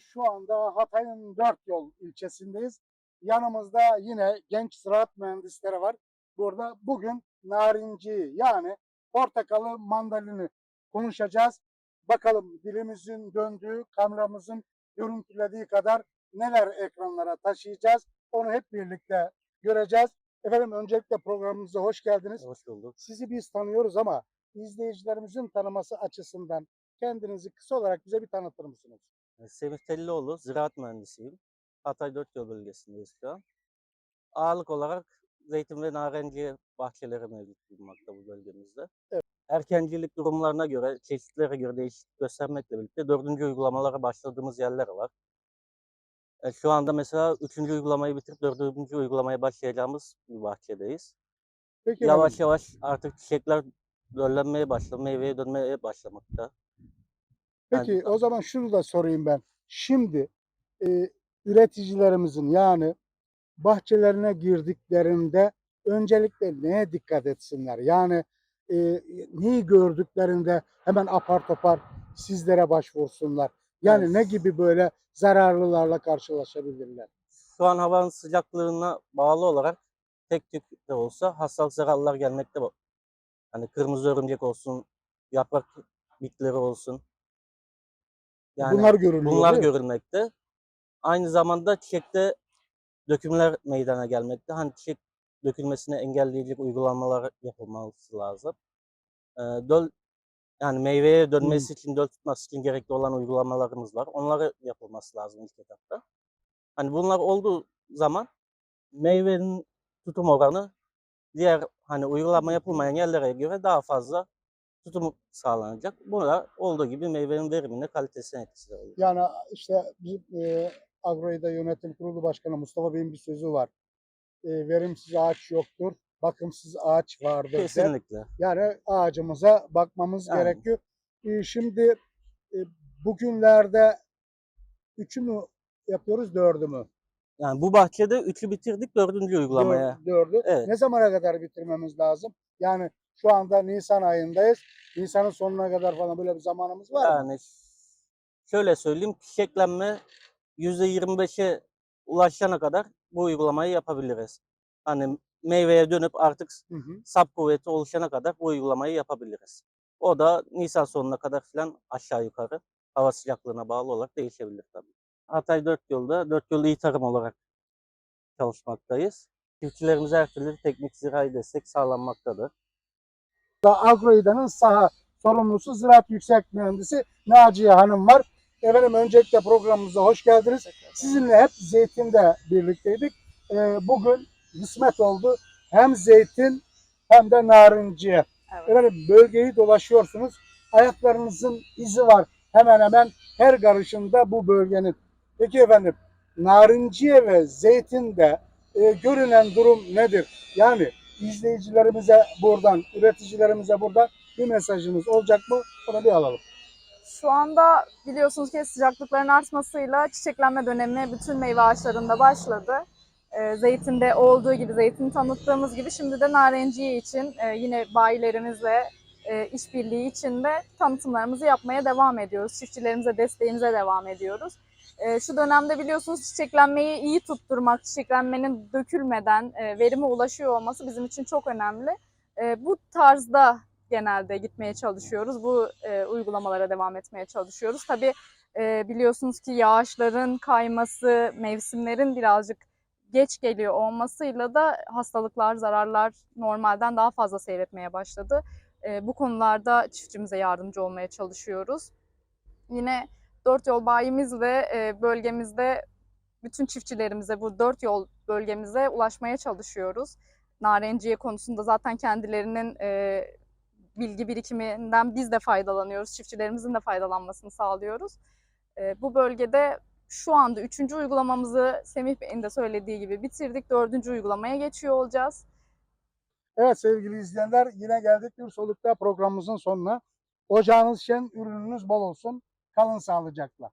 Şu anda Hatay'ın Dört Yol ilçesindeyiz. Yanımızda yine genç ziraat mühendisleri var. Burada bugün narinci yani portakalı mandalini konuşacağız. Bakalım dilimizin döndüğü, kameramızın görüntülediği kadar neler ekranlara taşıyacağız. Onu hep birlikte göreceğiz. Efendim öncelikle programımıza hoş geldiniz. Hoş bulduk. Sizi biz tanıyoruz ama izleyicilerimizin tanıması açısından kendinizi kısa olarak bize bir tanıtır mısınız? Semih Tellioğlu, ziraat mühendisiyim. Hatay Dört Yol bölgesindeyiz şu an. Ağırlık olarak zeytin ve narenciye bahçeleri mevcut bulunmakta bu bölgemizde. Evet. Erkencilik durumlarına göre, çeşitlere göre değişiklik göstermekle birlikte dördüncü uygulamalara başladığımız yerler var. E, Şu anda mesela üçüncü uygulamayı bitirip dördüncü uygulamaya başlayacağımız bir bahçedeyiz. Peki Yavaş efendim, yavaş artık çiçekler döllenmeye başladı, meyveye dönmeye başlamakta. Peki o zaman şunu da sorayım ben. Şimdi e, üreticilerimizin yani bahçelerine girdiklerinde öncelikle neye dikkat etsinler? Yani e, neyi gördüklerinde hemen apar topar sizlere başvursunlar. Yani Evet. ne gibi böyle zararlılarla karşılaşabilirler? Şu an havanın sıcaklığına bağlı olarak tek tük de olsa hastalık zararlılar gelmekte. Hani kırmızı örümcek olsun, yaprak bitleri olsun. Yani bunlar görülüyor. bunlar görülmekte. Aynı zamanda çiçekte dökümler meydana gelmekte. Hani çiçek dökülmesini engelleyecek uygulamalar yapılması lazım. Ee, döl yani meyveye dönmesi için, döl tutması için gerekli olan uygulamalarımız var. Onları yapılması lazım ilk etapta. Hani bunlar olduğu zaman meyvenin tutum oranı diğer hani uygulama yapılmayan yerlere göre daha fazla tutum sağlanacak. Bu da olduğu gibi meyvenin verimine, kalitesine etkisi oluyor. Yani işte bizim e, Agroida Yönetim Kurulu Başkanı Mustafa Bey'in bir sözü var. E, verimsiz ağaç yoktur, bakımsız ağaç vardır. der. Kesinlikle. Yani ağacımıza bakmamız Yani. gerekiyor. E, şimdi e, bugünlerde üçü mü yapıyoruz, dördü mü? Yani bu bahçede üçü bitirdik, dördüncü uygulamaya. Dör- dördü. Evet. Ne zamana kadar bitirmemiz lazım? Yani şu anda Nisan ayındayız. Nisan'ın sonuna kadar falan böyle bir zamanımız var mı? Yani şöyle söyleyeyim, çiçeklenme %25'e ulaşana kadar bu uygulamayı yapabiliriz. Hani meyveye dönüp artık Hı hı. sap kuvveti oluşana kadar bu uygulamayı yapabiliriz. O da Nisan sonuna kadar falan aşağı yukarı hava sıcaklığına bağlı olarak değişebilir tabii. Hatay Dört Yol'da Dört Yol İyi Tarım olarak çalışmaktayız. Çiftçilerimize her türlü teknik zirai destek sağlanmaktadır. Da Agroida'nın saha sorumlusu Ziraat Yüksek Mühendisi Naciye Hanım var. Efendim öncelikle programımıza hoş geldiniz. Sizinle hep zeytinde birlikteydik. Ee, bugün kısmet oldu. Hem zeytin hem de narinciye. Evet. Efendim bölgeyi dolaşıyorsunuz. Ayaklarınızın izi var hemen hemen her karışında bu bölgenin. Peki efendim narinciye ve zeytinde e, görünen durum nedir? Yani izleyicilerimize buradan, üreticilerimize buradan bir mesajınız olacak mı? Onu bir alalım. Şu anda biliyorsunuz ki sıcaklıkların artmasıyla çiçeklenme dönemi bütün meyve ağaçlarında başladı. Ee, zeytinde olduğu gibi, zeytini tanıttığımız gibi şimdi de narenciye için e, yine bayilerimizle e, işbirliği içinde tanıtımlarımızı yapmaya devam ediyoruz. Çiftçilerimize desteğimize devam ediyoruz. E, şu dönemde biliyorsunuz çiçeklenmeyi iyi tutturmak, çiçeklenmenin dökülmeden e, verime ulaşıyor olması bizim için çok önemli. E, bu tarzda genelde gitmeye çalışıyoruz. Bu e, uygulamalara devam etmeye çalışıyoruz. Tabii biliyorsunuz ki yağışların kayması, mevsimlerin birazcık geç geliyor olmasıyla da hastalıklar, zararlar normalden daha fazla seyretmeye başladı. E, bu konularda çiftçimize yardımcı olmaya çalışıyoruz. Yine dört yol bayimizle e, bölgemizde bütün çiftçilerimize bu dört yol bölgemize ulaşmaya çalışıyoruz. Narenciye konusunda zaten kendilerinin e, bilgi birikiminden biz de faydalanıyoruz. Çiftçilerimizin de faydalanmasını sağlıyoruz. E, bu bölgede şu anda üçüncü uygulamamızı Semih Bey'in de söylediği gibi bitirdik. Dördüncü uygulamaya geçiyor olacağız. Evet sevgili izleyenler yine geldik bir solukta programımızın sonuna. Ocağınız şen, ürününüz bol olsun. Kalın sağlıcakla.